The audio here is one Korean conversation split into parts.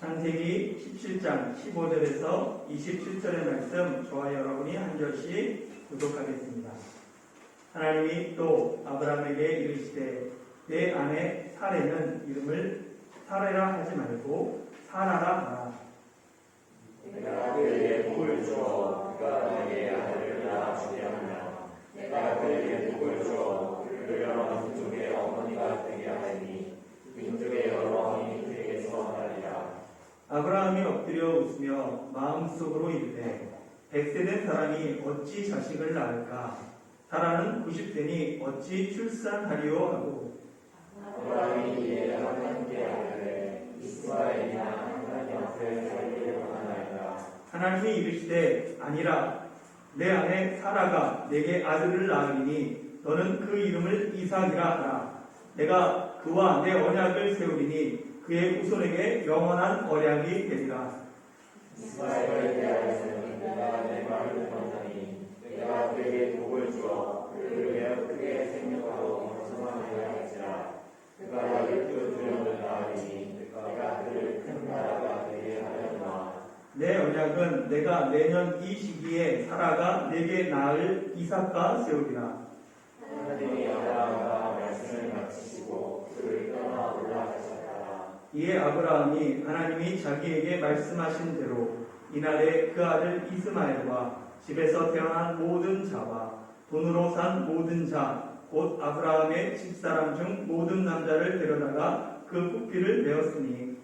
창세기 17장 15절에서 27절의 말씀 저와 여러분이 한 절씩 구독하겠습니다. 하나님이 또 아브라함에게 이르시되 내 아내 사레는 이름을 사레라 하지 말고 사라라 하라. 내가 그에게 복을 주어 그가 내게 아들을 낳아주게 하며 내가 그에게 복을 주어 그를 여러 민족의 어머니가 되게 하리니 민족의 여러 왕이 그에게서 아브라함이 엎드려 웃으며 마음속으로 이르되 백세 된 사람이 어찌 자식을 낳을까? 사라는 90세니 어찌 출산하리요 하고 아브라함이 이에 하나님께 아뢰되 이스마엘이나 하나님 앞에 살기를 원하나이다. 하나님이 이르시되 아니라 내 아내 사라가 내게 아들을 낳으리니 너는 그 이름을 이삭이라 하라. 내가 그와 내 언약을 세우리니 그의 후손에게 영원한 언약이 되리라. 이스마엘에 대하여는 내가 내 말을 들었나니 내가 그에게 복을 주어 그를 매우 크게 생육하고 번성하게 할지라 그가 열두 두령을 낳으리니 내가 그를 큰 나라가 되게 하려니와 내 언약은 내가 내년 이 시기에 사라가 내게 낳을 이삭과 세우리라. 하나님이 아브라함과 말씀을 마치시고 그를 떠나 올라가셨다 이에 아브라함이 하나님이 자기에게 말씀하신 대로 이날에 그 아들 이스마엘과 집에서 태어난 모든 자와 돈으로 산 모든 자, 곧 아브라함의 집사람 중 모든 남자를 데려다가 그 부피를 메었으니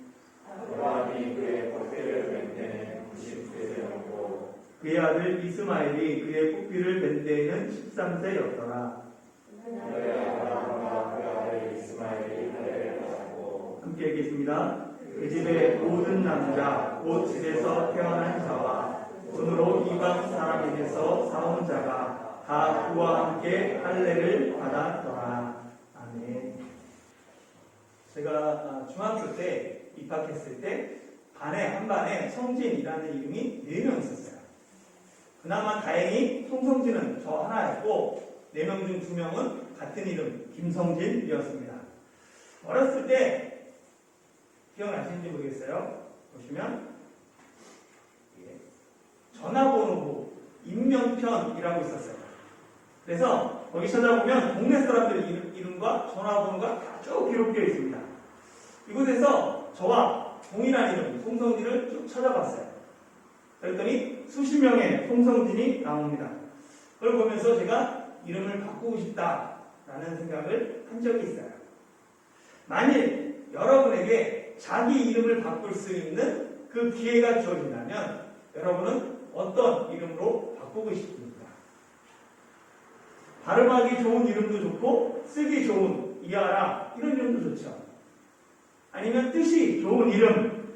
아브라함이 그의 겉대를 맨 때는 90세였고 그의 아들 이스마엘이 그의 부피를 벤 때에는 13세였더라. 읽겠습니다. 그 집의 모든 남자, 곧 집에서 태어난 자와 돈으로 이방 사람에게서 사온 자가 다 그와 함께 할례를 받았더라. 아멘. 제가 아, 중학교 때 입학했을 때 반에 한 반에 성진이라는 이름이 네명 있었어요. 그나마 다행히 송성진은 저 하나였고 네명중두 명은 같은 이름 김성진이었습니다. 어렸을 때 기억나시는지 모르겠어요. 보시면 예, 전화번호부 인명편이라고 있었어요. 그래서 거기 찾아보면 동네 사람들 이름- 이름과 전화번호가 다 쭉 기록되어 있습니다. 이곳에서 저와 동일한 이름 송성진을 쭉 찾아봤어요. 그랬더니 수십 명의 송성진이 나옵니다. 그걸 보면서 제가 이름을 바꾸고 싶다라는 생각을 한 적이 있어요. 만일 여러분에게 자기 이름을 바꿀 수 있는 그 기회가 주어진다면 여러분은 어떤 이름으로 바꾸고 싶습니까? 발음하기 좋은 이름도 좋고 쓰기 좋은 이하라 이런 이름도 좋죠. 아니면 뜻이 좋은 이름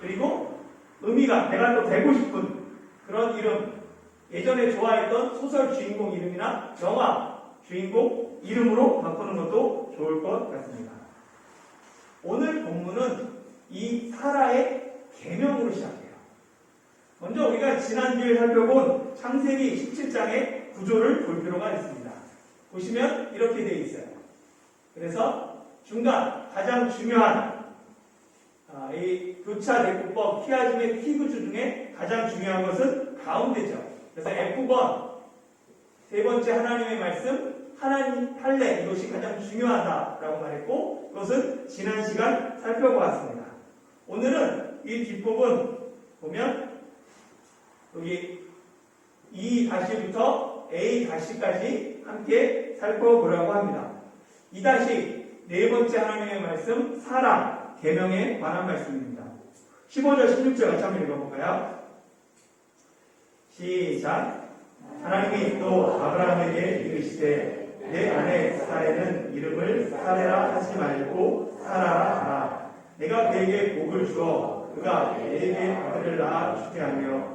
그리고 의미가 내가 또 되고 싶은 그런 이름 예전에 좋아했던 소설 주인공 이름이나 영화 주인공 이름으로 바꾸는 것도 좋을 것 같습니다. 오늘 본문은 이 사라의 계명으로 시작해요. 먼저 우리가 지난주에 살펴본 창세기 17장의 구조를 볼 필요가 있습니다. 보시면 이렇게 되어 있어요. 그래서 중간 가장 중요한 아, 이 교차 대구법 키아즘의 키구조 중에 가장 중요한 것은 가운데죠. 그래서 F번 세 번째 하나님의 말씀 하나님 할례 이것이 가장 중요하다라고 말했고 그것은 지난 시간 살펴보았습니다. 오늘은 이 뒷부분 보면 여기 E 다시부터 A 다시까지 함께 살펴보려고 합니다. 이 다시 네 번째 하나님의 말씀 사랑 계명에 관한 말씀입니다. 15절 16절 같이 한번 읽어볼까요? 시작. 하나님이 또 아브라함에게 이르시되 내 아내 사레는 이름을 사레라 하지 말고 사라라 하라. 내가 그에게 복을 주어 그가 내게 아들을 낳아 주게 하며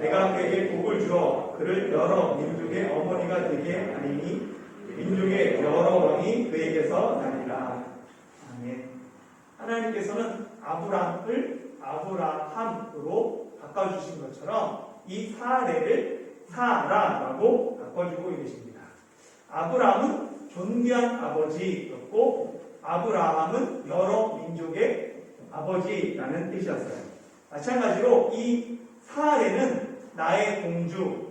내가 그에게 복을 주어 그를 여러 민족의 어머니가 되게 하리니 민족의 여러 왕이 그에게서 나리라. 아멘. 하나님께서는 아브라함을 아브라함으로 바꿔주신 것처럼 이 사례를 사라라고 바꿔주고 계십니다. 아브라함은 존귀한 아버지였고 아브라함은 여러 민족의 아버지라는 뜻이었어요. 마찬가지로 이 사아레는 나의 공주,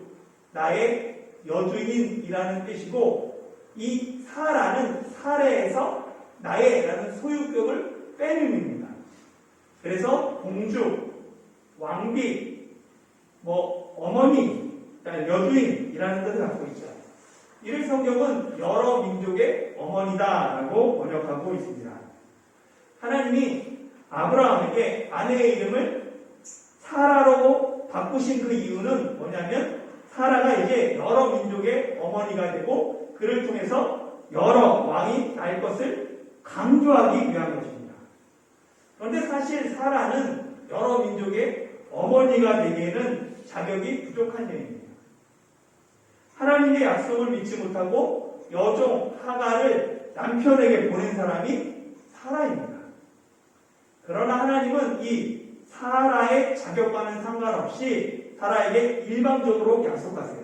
나의 여주인이라는 뜻이고 이 사라는 사례에서 나의라는 소유격을 빼는 의미입니다. 그래서 공주, 왕비, 뭐 어머니, 여주인이라는 뜻을 갖고 있죠. 이를 성경은 여러 민족의 어머니다라고 번역하고 있습니다. 하나님이 아브라함에게 아내의 이름을 사라로 바꾸신 그 이유는 뭐냐면 사라가 이제 여러 민족의 어머니가 되고 그를 통해서 여러 왕이 날 것을 강조하기 위한 것입니다. 그런데 사실 사라는 여러 민족의 어머니가 되기에는 자격이 부족한 여인입니다. 하나님의 약속을 믿지 못하고 여종 하가를 남편에게 보낸 사람이 사라입니다. 그러나 하나님은 이 사라의 자격과는 상관없이 사라에게 일방적으로 약속하세요.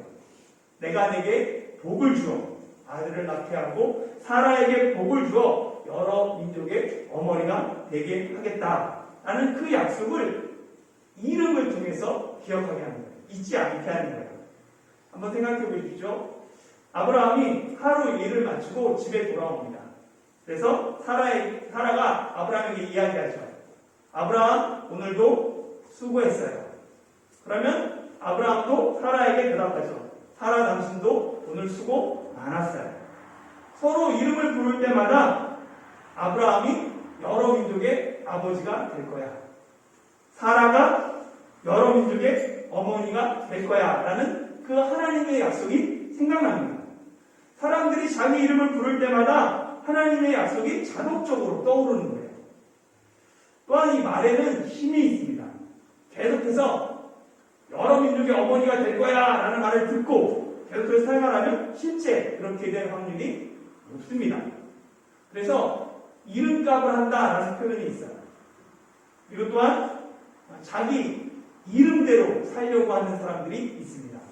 내가 내게 복을 주어 아들을 낳게 하고 사라에게 복을 주어 여러 민족의 어머니가 되게 하겠다 라는 그 약속을 이름을 통해서 기억하게 하는 거예요. 잊지 않게 하는 거예요. 한번 생각해 보십시오. 아브라함이 하루 일을 마치고 집에 돌아옵니다. 그래서 사라의, 사라가 아브라함에게 이야기하죠. 아브라함, 오늘도 수고했어요. 그러면 아브라함도 사라에게 대답하죠. 사라 당신도 오늘 수고 많았어요. 서로 이름을 부를 때마다 아브라함이 여러 민족의 아버지가 될 거야. 사라가 여러 민족의 어머니가 될 거야. 라는 그 하나님의 약속이 생각납니다. 사람들이 자기 이름을 부를 때마다 하나님의 약속이 자동적으로 떠오르는 거예요. 또한 이 말에는 힘이 있습니다. 계속해서 여러 민족의 어머니가 될 거야 라는 말을 듣고 계속해서 사용하면 실제 그렇게 될 확률이 높습니다. 그래서 이름값을 한다라는 표현이 있어요. 그리고 또한 자기 이름대로 살려고 하는 사람들이 있습니다.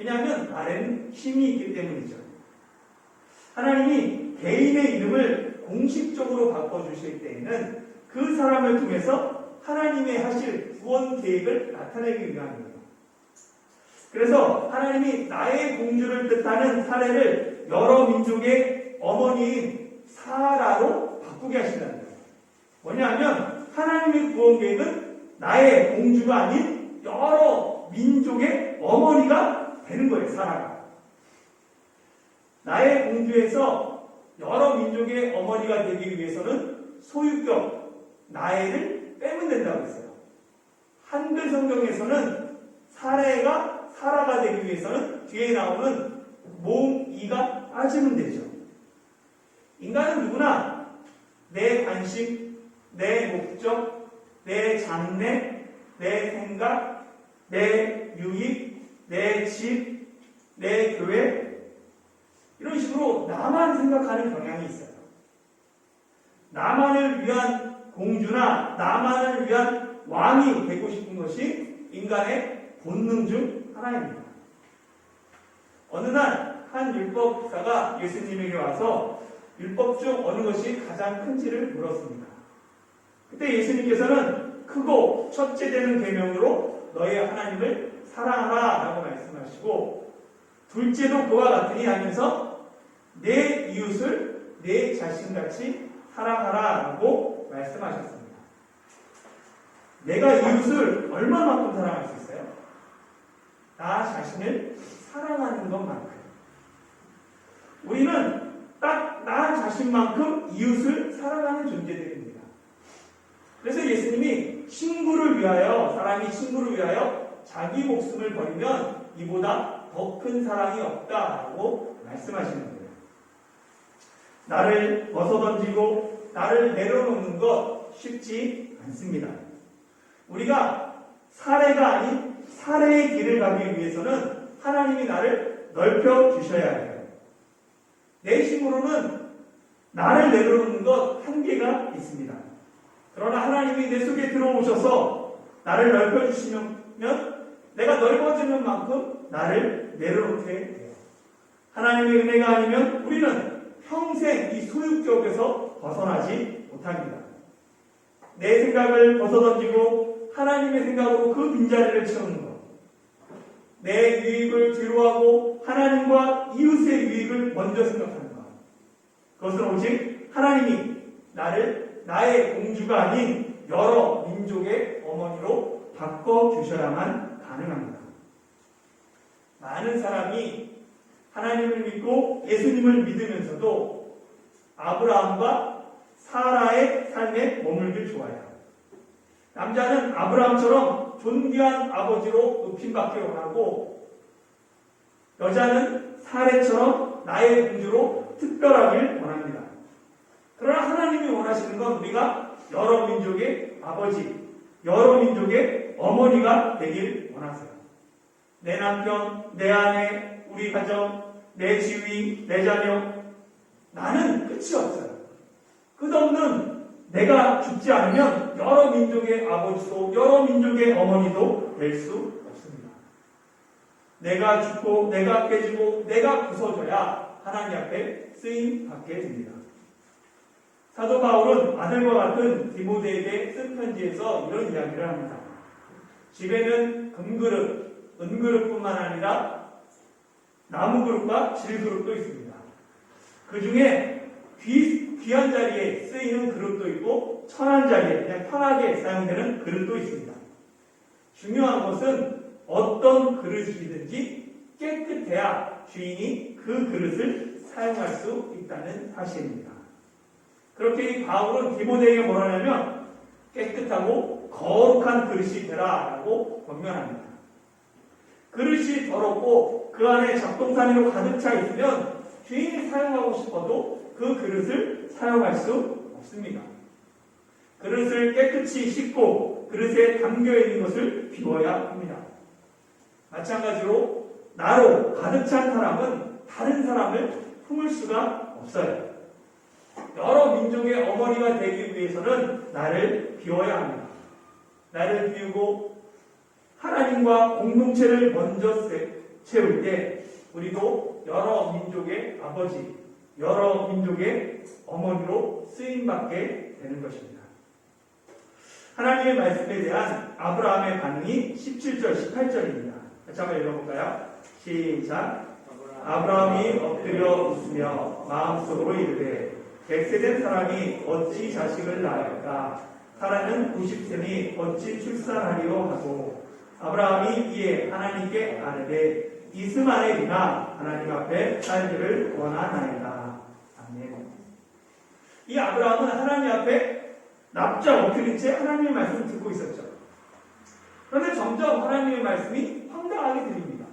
왜냐하면 말에는 힘이 있기 때문이죠. 하나님이 개인의 이름을 공식적으로 바꿔주실 때에는 그 사람을 통해서 하나님의 하실 구원 계획을 나타내기 위함입니다. 그래서 하나님이 나의 공주를 뜻하는 사례를 여러 민족의 어머니인 사라로 바꾸게 하신다는 거예요. 뭐냐면 하나님의 구원 계획은 나의 공주가 아닌 여러 민족의 어머니가 되는 거예요, 사라가. 나의 공주에서 여러 민족의 어머니가 되기 위해서는 소유격, 나의를 빼면 된다고 했어요. 한글 성경에서는 사례가 사라가 되기 위해서는 뒤에 나오는 모음 이가 빠지면 되죠. 인간은 누구나 내 관심, 내 목적, 내 장래, 내 생각, 내 유익, 내 집, 내 교회 이런 식으로 나만 생각하는 경향이 있어요. 나만을 위한 공주나 나만을 위한 왕이 되고 싶은 것이 인간의 본능 중 하나입니다. 어느 날 한 율법사가 예수님에게 와서 율법 중 어느 것이 가장 큰지를 물었습니다. 그때 예수님께서는 크고 첫째 되는 계명으로 너의 하나님을 사랑하라 라고 말씀하시고 둘째도 그와 같으니 하면서 내 이웃을 내 자신같이 사랑하라 라고 말씀하셨습니다. 내가 이웃을 얼마만큼 사랑할 수 있어요? 나 자신을 사랑하는 것만큼. 우리는 딱 나 자신만큼 이웃을 사랑하는 존재들입니다. 그래서 예수님이 친구를 위하여, 사람이 친구를 위하여 자기 목숨을 버리면 이보다 더 큰 사랑이 없다고 말씀하시는 거예요. 나를 벗어던지고 나를 내려놓는 것 쉽지 않습니다. 우리가 사례가 아닌 사례의 길을 가기 위해서는 하나님이 나를 넓혀 주셔야 해요. 내 힘으로는 나를 내려놓는 것 한계가 있습니다. 그러나 하나님이 내 속에 들어오셔서 나를 넓혀 주시면 내가 넓어지는 만큼 나를 내려놓게 돼요. 하나님의 은혜가 아니면 우리는 평생 이 소유격에서 벗어나지 못합니다. 내 생각을 벗어던지고 하나님의 생각으로 그 빈자리를 채우는 것. 내 유익을 뒤로하고 하나님과 이웃의 유익을 먼저 생각하는 것. 그것은 오직 하나님이 나를 나의 공주가 아닌 여러 민족의 어머니로 바꿔주셔야만 가능합니다. 많은 사람이 하나님을 믿고 예수님을 믿으면서도 아브라함과 사라의 삶에 머물길 좋아해요. 남자는 아브라함처럼 존귀한 아버지로 높임받기 원하고 여자는 사례처럼 나의 공주로 특별하길 원합니다. 그러나 하나님이 원하시는 건 우리가 여러 민족의 아버지, 여러 민족의 어머니가 되길 원하세요. 내 남편, 내 아내, 우리 가정, 내 지위, 내 자녀, 나는 끝이 없어요. 끝없는 내가 죽지 않으면 여러 민족의 아버지도 여러 민족의 어머니도 될 수 없습니다. 내가 죽고 내가 깨지고 내가 부서져야 하나님 앞에 쓰임 받게 됩니다. 사도 바울은 아들과 같은 디모데에게 쓴 편지에서 이런 이야기를 합니다. 집에는 금그릇, 은그릇뿐만 아니라 나무그릇과 질그릇도 있습니다. 그 중에 귀, 귀한 자리에 쓰이는 그릇도 있고 천한 자리에 그냥 편하게 사용되는 그릇도 있습니다. 중요한 것은 어떤 그릇이든지 깨끗해야 주인이 그 그릇을 사용할 수 있다는 사실입니다. 그렇게 이 바울은 디모데에게 뭐라 하냐면 깨끗하고 거룩한 그릇이 되라라고 권면합니다. 그릇이 더럽고 그 안에 잡동사니로 가득 차 있으면 주인이 사용하고 싶어도 그 그릇을 사용할 수 없습니다. 그릇을 깨끗이 씻고 그릇에 담겨 있는 것을 비워야 합니다. 마찬가지로 나로 가득 찬 사람은 다른 사람을 품을 수가 없어요. 여러 민족의 어머니가 되기 위해서는 나를 비워야 합니다. 나를 비우고 하나님과 공동체를 먼저 채울 때 우리도 여러 민족의 아버지, 여러 민족의 어머니로 쓰임받게 되는 것입니다. 하나님의 말씀에 대한 아브라함의 반응이 17절, 18절입니다. 같이 한번 읽어볼까요? 시작. 아브라함이 엎드려 웃으며 마음속으로 이르되 백세된 사람이 어찌 자식을 낳을까? 사라는 90세니 어찌 출산하리요 하고 아브라함이 이에 하나님께 아뢰되 이스마엘이나 하나님 앞에 살기를 원하나이다. 아멘. 이 아브라함은 하나님 앞에 납작 엎드린 채 하나님의 말씀을 듣고 있었죠. 그런데 점점 하나님의 말씀이 황당하게 들립니다.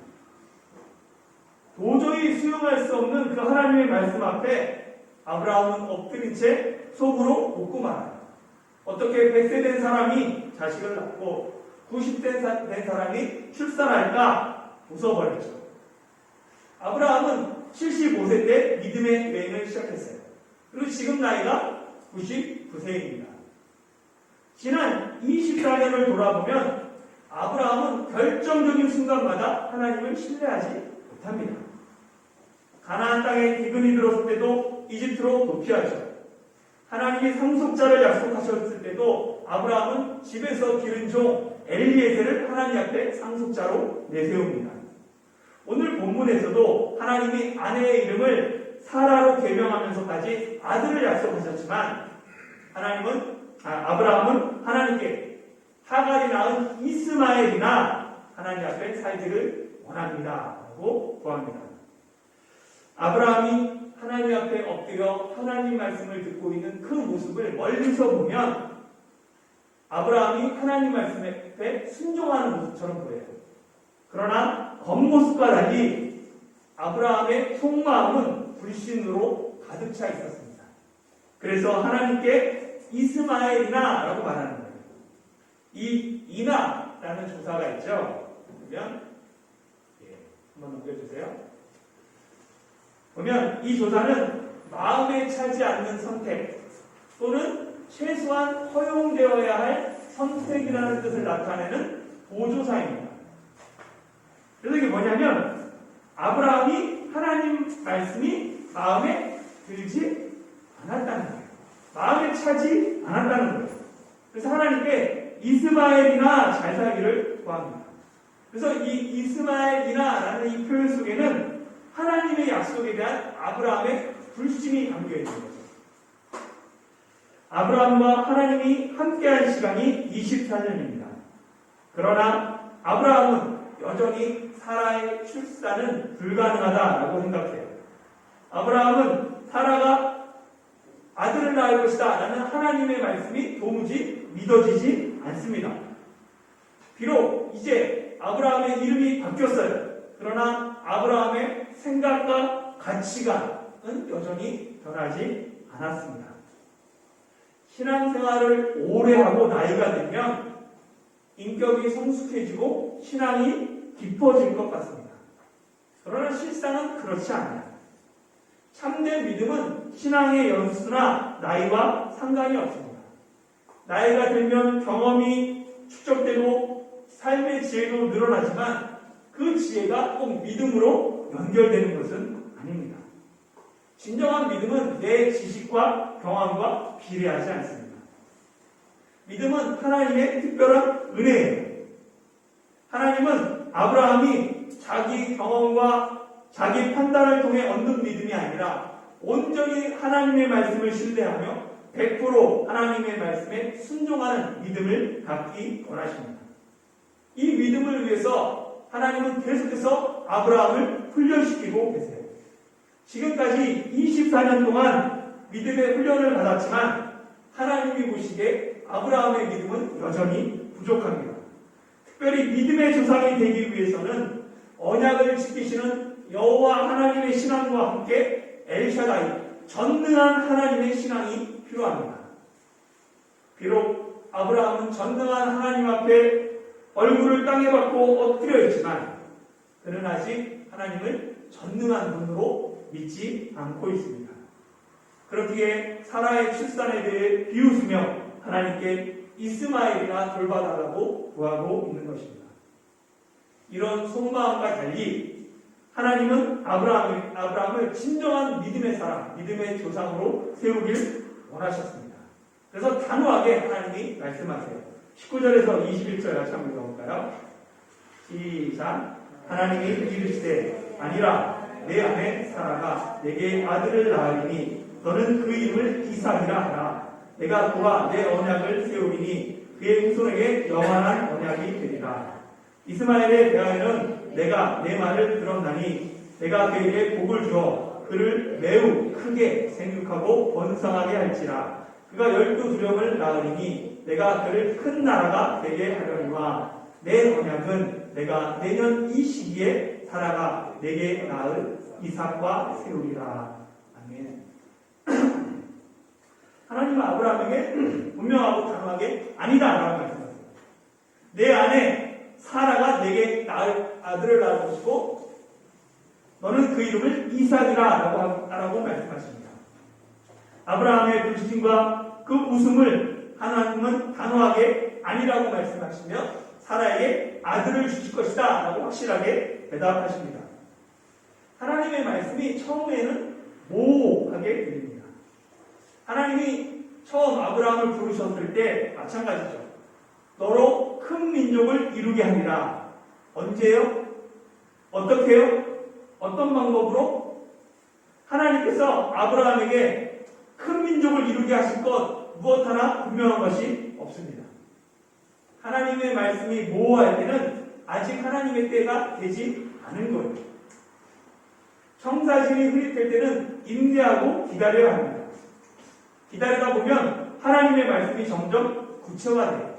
도저히 수용할 수 없는 그 하나님의 말씀 앞에 아브라함은 엎드린 채 속으로 웃고 말아요. 어떻게 100세 된 사람이 자식을 낳고 90세 된 사람이 출산할까 웃어버렸죠. 아브라함은 75세 때 믿음의 여행을 시작했어요. 그리고 지금 나이가 99세입니다. 지난 24년을 돌아보면 아브라함은 결정적인 순간마다 하나님을 신뢰하지 못합니다. 가나안 땅에 기근이 들었을 때도 이집트로 도피하죠. 하나님이 상속자를 약속하셨을 때도 아브라함은 집에서 기른 종 엘리에셀을 하나님 앞에 상속자로 내세웁니다. 오늘 본문에서도 하나님이 아내의 이름을 사라로 개명하면서까지 아들을 약속하셨지만 하나님은 아, 브라함은 하나님께 하갈이 낳은 이스마엘이나 하나님 앞에 살기를 원합니다. 라고 구합니다. 아브라함이 하나님 앞에 엎드려 하나님 말씀을 듣고 있는 그 모습을 멀리서 보면 아브라함이 하나님 말씀에 순종하는 모습처럼 보여요. 그러나 겉모습과 달리 아브라함의 속마음은 불신으로 가득 차 있었습니다. 그래서 하나님께 이스마엘이나 라고 말하는 거예요. 이 이나라는 조사가 있죠. 그러면 예, 한번 넘겨주세요. 보면 이 조사는 마음에 차지 않는 선택 또는 최소한 허용되어야 할 선택이라는 뜻을 나타내는 보조사입니다. 그래서 이게 뭐냐면 아브라함이 하나님 말씀이 마음에 들지 않았다는 거예요. 마음에 차지 않았다는 거예요. 그래서 하나님께 이스마엘이나 잘 살기를 구합니다. 그래서 이 이스마엘이나라는 이 표현 속에는 하나님의 약속에 대한 아브라함의 불신이 담겨 있는 거죠. 아브라함과 하나님이 함께한 시간이 24년입니다. 그러나 아브라함은 여전히 사라의 출산은 불가능하다라고 생각해요. 아브라함은 사라가 아들을 낳을 것이다 라는 하나님의 말씀이 도무지 믿어지지 않습니다. 비록 이제 아브라함의 이름이 바뀌었어요. 그러나 아브라함의 생각과 가치관은 여전히 변하지 않았습니다. 신앙생활을 오래 하고 나이가 들면 인격이 성숙해지고 신앙이 깊어질 것 같습니다. 그러나 실상은 그렇지 않아요. 참된 믿음은 신앙의 연수나 나이와 상관이 없습니다. 나이가 들면 경험이 축적되고 삶의 지혜도 늘어나지만 그 지혜가 꼭 믿음으로 연결되는 것은 아닙니다. 진정한 믿음은 내 지식과 경험과 비례하지 않습니다. 믿음은 하나님의 특별한 은혜예요. 하나님은 아브라함이 자기 경험과 자기 판단을 통해 얻는 믿음이 아니라 온전히 하나님의 말씀을 신뢰하며 100% 하나님의 말씀에 순종하는 믿음을 갖기 원하십니다. 이 믿음을 위해서 하나님은 계속해서 아브라함을 훈련시키고 계세요. 지금까지 24년 동안 믿음의 훈련을 받았지만 하나님이 보시기에 아브라함의 믿음은 여전히 부족합니다. 특별히 믿음의 조상이 되기 위해서는 언약을 지키시는 여호와 하나님의 신앙과 함께 엘샤다이 전능한 하나님의 신앙이 필요합니다. 비록 아브라함은 전능한 하나님 앞에 얼굴을 땅에 받고 엎드려 있지만 그는 아직 하나님을 전능한 분으로 믿지 않고 있습니다. 그렇기에 사라의 출산에 대해 비웃으며 하나님께 이스마엘이나 돌봐달라고 구하고 있는 것입니다. 이런 속마음과 달리 하나님은 아브라함을, 아브라함을 진정한 믿음의 사람, 믿음의 조상으로 세우길 원하셨습니다. 그래서 단호하게 하나님이 말씀하세요. 19절에서 21절 같이 한번 읽어볼까요? 시작. 하나님이 이르시되 아니라 내 안에 사라가 내게 아들을 낳으리니 너는 그 이름을 이삭이라 하라. 내가 그와 내 언약을 세우리니 그의 후손에게 영원한 언약이 되리라. 이스마엘에 대하여는 내가 내 말을 들었나니 내가 그에게 복을 주어 그를 매우 크게 생육하고 번성하게 할지라. 그가 열두 두령을 낳으리니 내가 그를 큰 나라가 되게 하려니와 내 언약은 내가 내년 이 시기에 사라가 내게 낳을 이삭과 세우리라. 아멘. 하나님은 아브라함에게 분명하고 단호하게 아니다 라고 말씀하셨습니다. 내 안에 사라가 내게 낳을 아들을 낳을 것이고 너는 그 이름을 이삭이라 라고 라고 말씀하십니다. 아브라함의 불신과 그 웃음을 하나님은 단호하게 아니라고 말씀하시며 사라에게 아들을 주실 것이다 라고 확실하게 대답하십니다. 하나님의 말씀이 처음에는 모호하게 들립니다. 하나님이 처음 아브라함을 부르셨을 때 마찬가지죠. 너로 큰 민족을 이루게 하리라. 언제요? 어떻게요? 어떤 방법으로? 하나님께서 아브라함에게 큰 민족을 이루게 하실 것 무엇 하나 분명한 것이 없습니다. 하나님의 말씀이 모호할 때는 아직 하나님의 때가 되지 않은 거예요. 청사진이 흐릿될 때는 인내하고 기다려야 합니다. 기다리다 보면 하나님의 말씀이 점점 구체화돼요.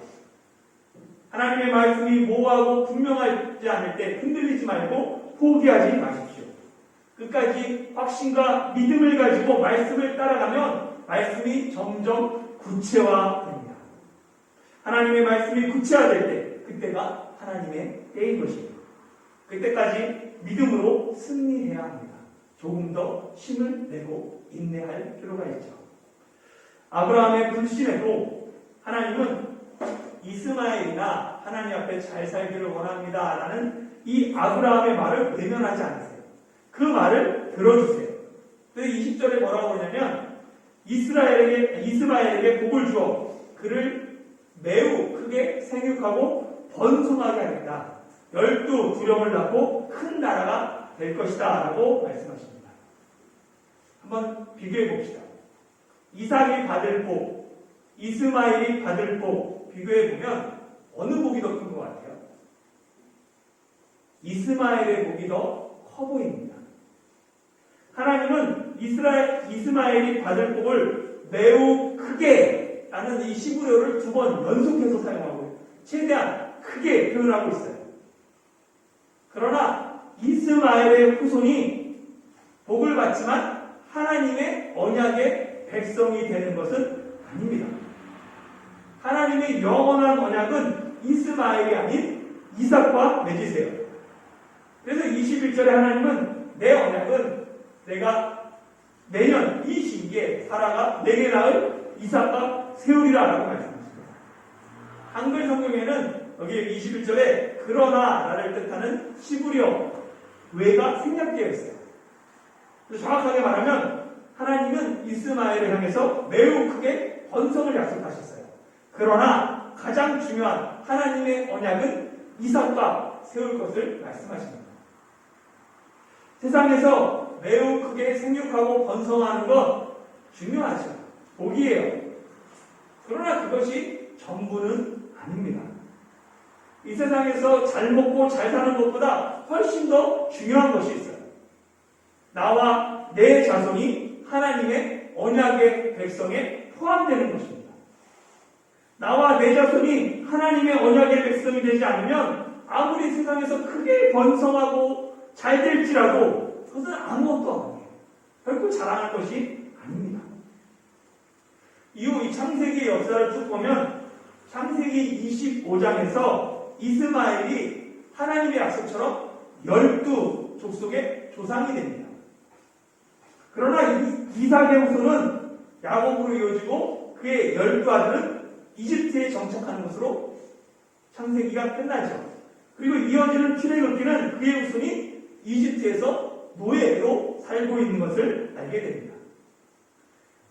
하나님의 말씀이 모호하고 분명하지 않을 때 흔들리지 말고 포기하지 마십시오. 끝까지 확신과 믿음을 가지고 말씀을 따라가면 말씀이 점점 구체화됩니다. 하나님의 말씀이 구체화될 때 그때가 하나님의 때인 것입니다. 그때까지 믿음으로 승리해야 합니다. 조금 더 힘을 내고 인내할 필요가 있죠. 아브라함의 불신에도 하나님은 이스마엘이나 하나님 앞에 잘 살기를 원합니다. 라는 이 아브라함의 말을 외면하지 않으세요. 그 말을 들어주세요. 그 20절에 뭐라고 하냐면 이스라엘에게, 이스마엘에게 복을 주어 그를 매우 크게 생육하고 번성하게 하겠다. 열두 두령을 낳고 큰 나라가 될 것이다. 라고 말씀하십니다. 한번 비교해 봅시다. 이삭이 받을 복, 이스마일이 받을 복 비교해 보면 어느 복이 더 큰 것 같아요? 이스마엘의 복이 더 커 보입니다. 하나님은 이스라엘, 이스마엘이 받을 복을 매우 크게 라는 이 시구료를 두 번 연속해서 사용하고 최대한 크게 표현하고 있어요. 그러나 이스마엘의 후손이 복을 받지만 하나님의 언약의 백성이 되는 것은 아닙니다. 하나님의 영원한 언약은 이스마엘이 아닌 이삭과 맺으세요. 그래서 21절에 하나님은 내 언약은 내가 내년 이 시기에 사라가 내게 낳을 이삭과 세우리라 라고 말씀하십니다. 한글 성경에는 여기 21절에 그러나라를 뜻하는 시부리어 외가 생략되어 있어요. 정확하게 말하면 하나님은 이스마엘을 향해서 매우 크게 번성을 약속하셨어요. 그러나 가장 중요한 하나님의 언약은 이삭과 세울 것을 말씀하십니다. 세상에서 매우 크게 생육하고 번성하는 것 중요하죠. 복이에요. 그러나 그것이 전부는 아닙니다. 이 세상에서 잘 먹고 잘 사는 것보다 훨씬 더 중요한 것이 있어요. 나와 내 자손이 하나님의 언약의 백성에 포함되는 것입니다. 나와 내 자손이 하나님의 언약의 백성이 되지 않으면 아무리 세상에서 크게 번성하고 잘 될지라도 그것은 아무것도 아니에요. 결코 자랑할 것이 아닙니다. 이후 이 창세기 역사를 쭉 보면 창세기 25장에서 이스마엘이 하나님의 약속처럼 열두 족속의 조상이 됩니다. 그러나 이삭의 후손은 야곱으로 이어지고 그의 열두 아들은 이집트에 정착하는 것으로 창세기가 끝나죠. 그리고 이어지는 출애굽기는 그의 후손이 이집트에서 노예로 살고 있는 것을 알게 됩니다.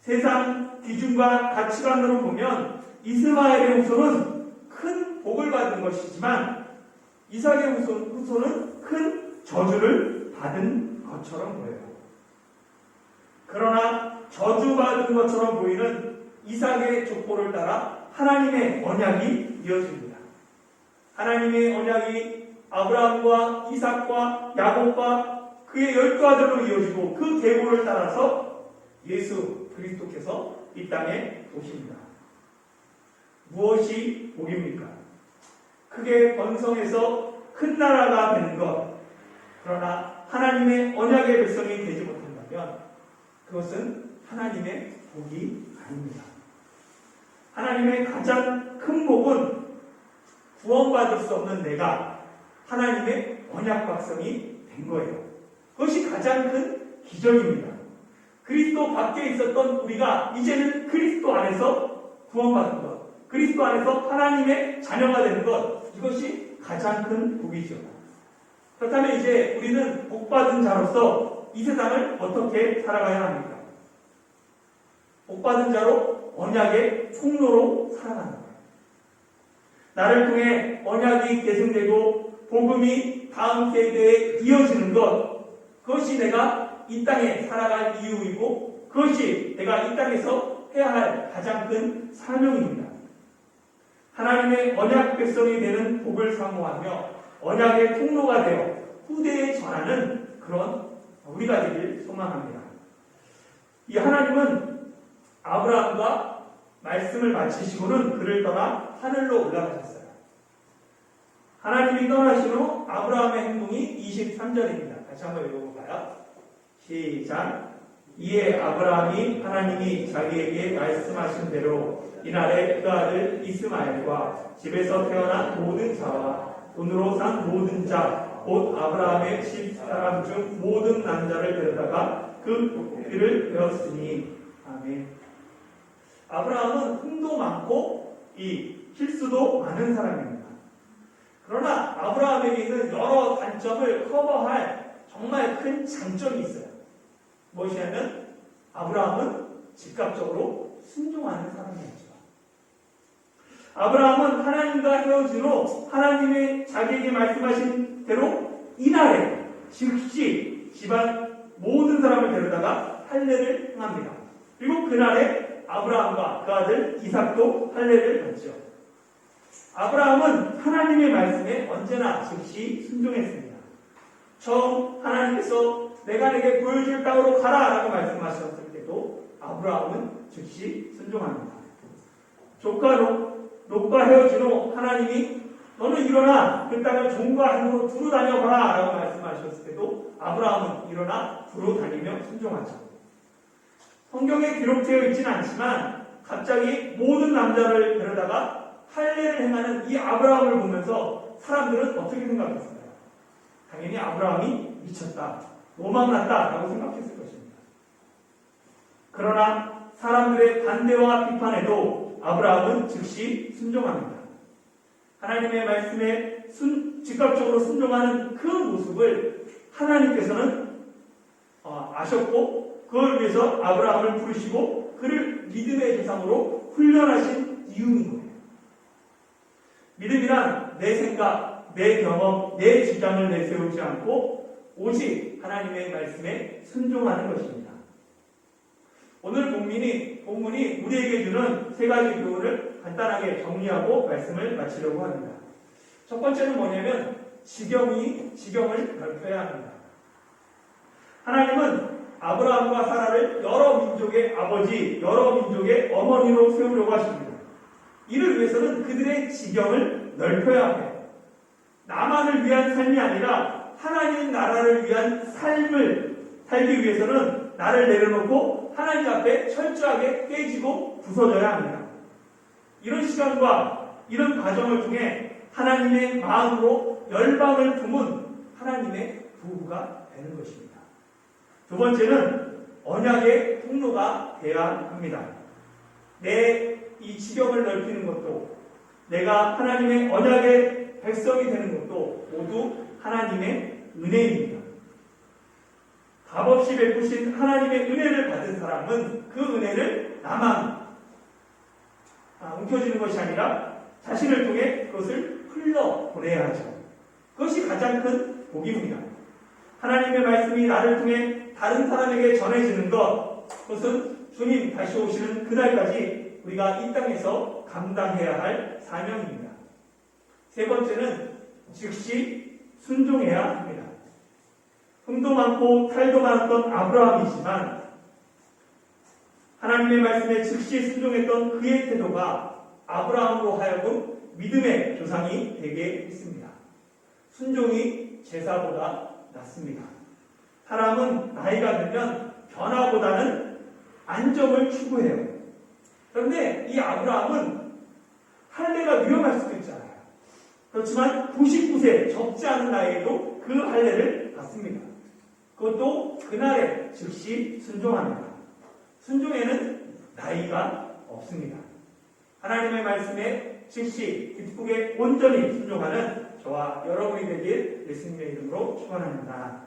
세상 기준과 가치관으로 보면 이스마엘의 후손은 큰 복을 받은 것이지만 이삭의 후손, 후손 은 큰 저주를 받은 것처럼 보여요. 그러나 저주받은 것처럼 보이는 이삭의 족보를 따라 하나님의 언약이 이어집니다. 하나님의 언약이 아브라함과 이삭과 야곱과 그의 열두 아들로 이어지고 그 계보를 따라서 예수 그리스도께서 이 땅에 오십니다. 무엇이 복입니까? 크게 번성해서 큰 나라가 되는 것. 그러나 하나님의 언약의 백성이 되지 못한다면 그것은 하나님의 복이 아닙니다. 하나님의 가장 큰 복은 구원받을 수 없는 내가 하나님의 언약 백성이 된 거예요. 그것이 가장 큰 기적입니다. 그리스도 밖에 있었던 우리가 이제는 그리스도 안에서 구원받는 것, 그리스도 안에서 하나님의 자녀가 되는 것, 이것이 가장 큰 복이죠. 그렇다면 이제 우리는 복받은 자로서 이 세상을 어떻게 살아가야 합니까? 복받은 자로 언약의 통로로 살아가는. 나를 통해 언약이 계승되고 복음이 다음 세대에 이어지는 것, 그것이 내가 이 땅에 살아갈 이유이고 그것이 내가 이 땅에서 해야 할 가장 큰 사명입니다. 하나님의 언약 백성이 되는 복을 사모하며 언약의 통로가 되어 후대에 전하는 그런 우리가 되길 소망합니다. 이 하나님은 아브라함과 말씀을 마치시고는 그를 떠나 하늘로 올라가셨어요. 하나님이 떠나신 후 아브라함의 행동이 23절입니다. 같이 한번 읽어볼까요? 시작. 이에 아브라함이 하나님이 자기에게 말씀하신 대로 이날에 그 아들 이스마엘과 집에서 태어난 모든 자와 돈으로 산 모든 자, 곧 아브라함의 십 사람 중 모든 남자를 데려다가 그 복비를 배웠으니 아멘. 아브라함은 흥도 많고 이 실수도 많은 사람입니다. 그러나 아브라함에게는 여러 단점을 커버할 정말 큰 장점이 있어요. 무엇이냐면 아브라함은 즉각적으로 순종하는 사람이었죠. 아브라함은 하나님과 헤어진 후 하나님의 자기에게 말씀하신 대로 이날에 즉시 집안 모든 사람을 데려다가 할례를 행합니다. 그리고 그날에 아브라함과 그 아들 이삭도 할례를 받죠. 아브라함은 하나님의 말씀에 언제나 즉시 순종했습니다. 처음 하나님께서 내가 내게 보여줄 땅으로 가라 라고 말씀하셨을 때도 아브라함은 즉시 순종합니다. 조카 롯, 롯과 헤어진 후 하나님이 너는 일어나 그 땅을 종과 행으로 두루 다녀봐라 라고 말씀하셨을 때도 아브라함은 일어나 두루 다니며 순종하죠. 성경에 기록되어 있지는 않지만 갑자기 모든 남자를 데려다가 할례를 행하는 이 아브라함을 보면서 사람들은 어떻게 생각했을까요? 당연히 아브라함이 미쳤다, 노망났다 라고 생각했을 것입니다. 그러나 사람들의 반대와 비판에도 아브라함은 즉시 순종합니다. 하나님의 말씀에 순, 즉각적으로 순종하는 그 모습을 하나님께서는 어, 아셨고 그걸 위해서 아브라함을 부르시고 그를 믿음의 대상으로 훈련하신 이유인 거예요. 믿음이란 내 생각, 내 경험, 내 주장을 내세우지 않고 오직 하나님의 말씀에 순종하는 것입니다. 오늘 본문이, 본문이 우리에게 주는 세 가지 교훈을 간단하게 정리하고 말씀을 마치려고 합니다. 첫 번째는 뭐냐면 지경이 지경을 넓혀야 합니다. 하나님은 아브라함과 사라를 여러 민족의 아버지, 여러 민족의 어머니로 세우려고 하십니다. 이를 위해서는 그들의 지경을 넓혀야 해요. 나만을 위한 삶이 아니라 하나님 나라를 위한 삶을 살기 위해서는 나를 내려놓고 하나님 앞에 철저하게 깨지고 부서져야 합니다. 이런 시간과 이런 과정을 통해 하나님의 마음으로 열방을 품은 하나님의 부부가 되는 것입니다. 두 번째는 언약의 통로가 되어야 합니다. 내 이 지경을 넓히는 것도 내가 하나님의 언약의 백성이 되는 것도 모두 하나님의 은혜입니다. 값없이 베푸신 하나님의 은혜를 받은 사람은 그 은혜를 나만 아, 움켜쥐는 것이 아니라 자신을 통해 그것을 흘러 보내야 하죠. 그것이 가장 큰 복입니다. 하나님의 말씀이 나를 통해 다른 사람에게 전해지는 것, 그것은 주님 다시 오시는 그날까지 우리가 이 땅에서 감당해야 할 사명입니다. 세 번째는 즉시 순종해야 합니다. 흠도 많고 탈도 많았던 아브라함이지만 하나님의 말씀에 즉시 순종했던 그의 태도가 아브라함으로 하여금 믿음의 조상이 되게 했습니다. 순종이 제사보다 낫습니다. 사람은 나이가 들면 변화보다는 안정을 추구해요. 그런데 이 아브라함은 할례가 위험할 수도 있잖아요. 그렇지만 99세 적지 않은 나이에도 그 할례를 받습니다. 그것도 그날에 즉시 순종합니다. 순종에는 나이가 없습니다. 하나님의 말씀에 즉시 기쁘게 온전히 순종하는 저와 여러분이 되길 예수님의 이름으로 축원합니다.